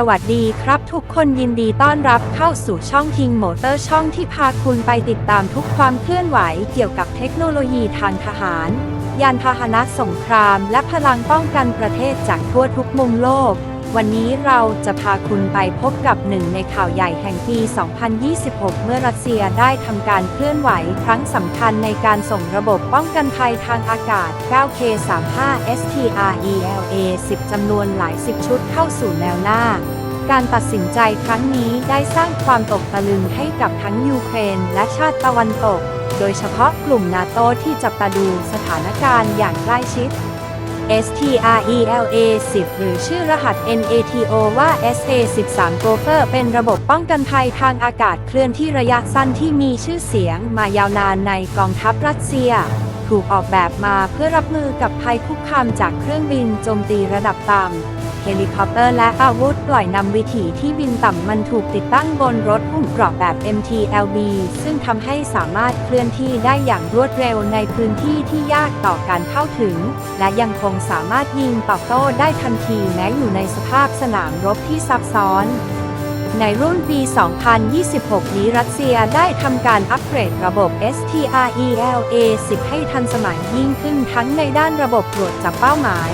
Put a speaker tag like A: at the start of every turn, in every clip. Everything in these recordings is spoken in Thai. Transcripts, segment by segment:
A: สวัสดีครับทุกคนยินดีต้อนรับเข้าสู่ช่องทิงโมเตอร์ช่องที่พาคุณไปติดตามทุกความเคลื่อนไหวเกี่ยวกับเทคโนโลยีทางทหาร ยานพาหนะสงคราม และพลังป้องกันประเทศจากทั่วทุกมุมโลก วันนี้เราจะพาคุณไปพบกับหนึ่งในข่าวใหญ่แห่งปี 2026 เมื่อรัสเซียได้ทำการเคลื่อนไหวครั้งสำคัญในการส่งระบบป้องกันภัยทางอากาศ 9K35 STRELA 10 จำนวนหลายสิบชุดเข้าสู่แนวหน้า การตัดสินใจครั้งนี้ได้สร้างความตกตะลึงให้กับทั้งยูเครนและชาติตะวันตก โดยเฉพาะกลุ่มนาโตที่จับตาดูสถานการณ์อย่างใกล้ชิด STRELA 10 หรือชื่อรหัส NATO ว่า SA 13 Gopher เป็นระบบป้องกันภัยทางอากาศเคลื่อนที่ระยะสั้นที่มีชื่อเสียงมายาวนานในกองทัพรัสเซีย ถูกออกแบบมาเพื่อรับมือกับภัยคุกคามจากเครื่องบินโจมตีระดับต่ำ เฮลิคอปเตอร์และอาวุธปล่อยนำวิถีที่บินต่ำมันถูกติดตั้งบนรถหุ้มเกราะแบบ MTLB ซึ่งทำให้สามารถเคลื่อนที่ได้อย่างรวดเร็วในพื้นที่ที่ยากต่อการเข้าถึง และยังคงสามารถยิงตอบโต้ได้ทันทีแม้อยู่ในสภาพสนามรบที่ซับซ้อนในรุ่นปี 2026 นี้รัสเซียได้ทำการอัปเกรดระบบ STRELA 10 ให้ทันสมัยยิ่งขึ้นทั้งในด้านระบบตรวจจับเป้าหมาย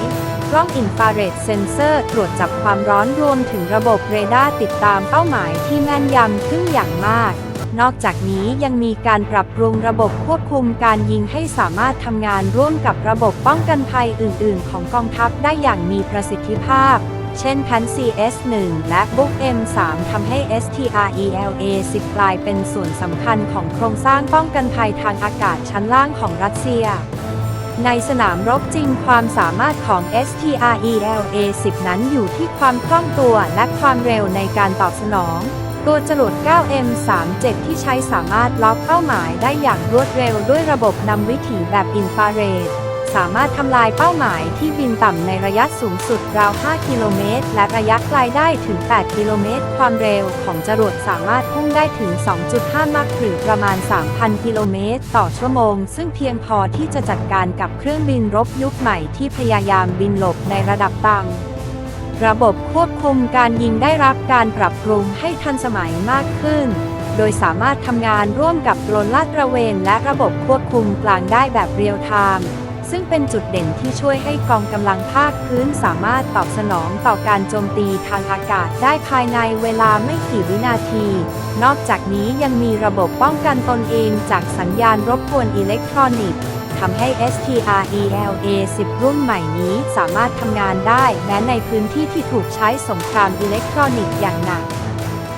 A: กล้องอินฟราเรดเซนเซอร์ตรวจจับความร้อนรวมถึงระบบเรดาร์ติดตามเป้าหมายที่แม่นยำขึ้นอย่างมาก นอกจากนี้ยังมีการปรับปรุงระบบควบคุมการยิงให้สามารถทำงานร่วมกับระบบป้องกันภัยอื่น ๆ ของกองทัพได้อย่างมีประสิทธิภาพเช่นแพน CS1 และ Book M3 ทำให้ STRELA 10 กลายเป็นส่วนสำคัญของโครงสร้างป้องกันภัยทางอากาศชั้นล่างของรัสเซีย ในสนามรบจริงความสามารถของ STRELA 10 นั้นอยู่ที่ความคล่องตัวและความเร็วในการตอบสนอง ตัวจรวด 9M37 ที่ใช้สามารถล็อกเป้าหมายได้อย่างรวดเร็วด้วยระบบนำวิถีแบบอินฟราเรด สามารถทำลายเป้าหมายที่บินต่ำในระยะสูงสุดราว 5 กิโลเมตร และระยะไกลได้ถึง 8 กิโลเมตร ความเร็วของจรวดสามารถพุ่งได้ถึง 2.5มัคหรือประมาณ 3,000 กิโลเมตร ต่อชั่วโมง ซึ่งเพียงพอที่จะจัดการกับเครื่องบินรบยุคใหม่ที่พยายามบินหลบในระดับต่ำระบบควบคุมการยิงได้รับการปรับปรุงให้ทันสมัยมากขึ้น โดยสามารถทำงานร่วมกับโดรนลาดตระเวนและระบบควบคุมกลางได้แบบเรียลไทม์ ซึ่งเป็นจุดเด่นที่ช่วยให้กองกำลังภาคพื้นสามารถตอบสนองต่อการโจมตีทางอากาศได้ภายในเวลาไม่กี่วินาที นอกจากนี้ยังมีระบบป้องกันตนเองจากสัญญาณรบกวนอิเล็กทรอนิกส์ทำให้ STRELA 10 รุ่นใหม่นี้สามารถทำงานได้แม้ในพื้นที่ที่ถูกใช้สงครามอิเล็กทรอนิกส์อย่างหนัก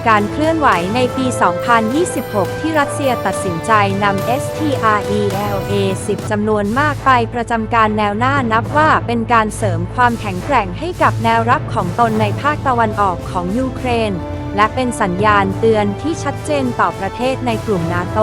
A: การเคลื่อนไหวในปี 2026 ที่รัสเซียตัดสินใจนำ STRELA 10 จำนวนมากไปประจำการแนวหน้านับว่าเป็นการเสริมความแข็งแกร่งให้กับแนวรับของตนในภาคตะวันออกของยูเครน และเป็นสัญญาณเตือนที่ชัดเจนต่อประเทศในกลุ่มนาโต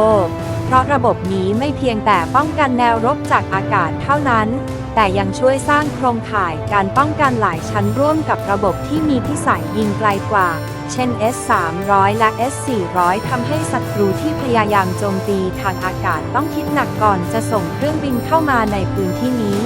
A: เพราะระบบนี้ไม่เพียงแต่ป้องกันแนวรบจากอากาศเท่านั้น แต่ยังช่วยสร้างโครงข่ายการป้องกันหลายชั้นร่วมกับระบบที่มีพิสัยยิงไกลกว่า เช่น S-300 และ S-400 ทำให้ศัตรูที่พยายามโจมตีทางอากาศต้องคิดหนักก่อนจะส่งเครื่องบินเข้ามาในพื้นที่นี้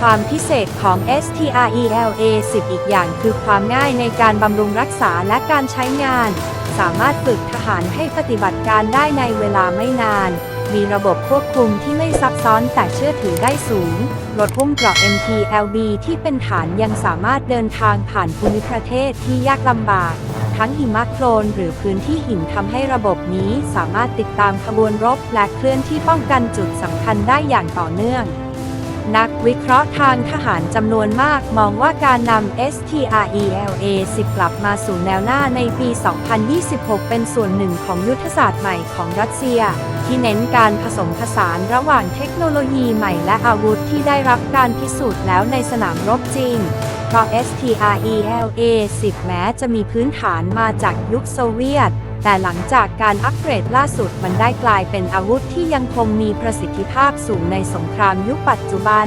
A: ความพิเศษของ STRELA 10 อีกอย่างคือความง่ายในการบำรุงรักษาและการใช้งาน สามารถฝึกทหารให้ปฏิบัติการได้ในเวลาไม่นาน มีระบบควบคุมที่ไม่ซับซ้อนแต่เชื่อถือได้สูง รถหุ้มเกราะ MTLB ที่เป็นฐานยังสามารถเดินทางผ่านภูมิประเทศที่ยากลำบาก ทั้งหิมะโคลนหรือพื้นที่หินทำให้ระบบนี้สามารถติดตามขบวนรบและเคลื่อนที่ป้องกันจุดสำคัญได้อย่างต่อเนื่องนักวิเคราะห์ทางทหารจำนวนมากมองว่าการนำ STRELA 10 กลับมาสู่แนวหน้าในปี 2026 เป็นส่วนหนึ่งของยุทธศาสตร์ใหม่ของรัสเซีย ที่เน้นการผสมผสานระหว่างเทคโนโลยีใหม่และอาวุธที่ได้รับการพิสูจน์แล้วในสนามรบจริง เพราะ STRELA 10 แม้จะมีพื้นฐานมาจากยุคโซเวียต แต่หลังจากการอัปเกรดล่าสุดมันได้กลายเป็นอาวุธที่ยังคงมีประสิทธิภาพสูงในสงครามยุคปัจจุบัน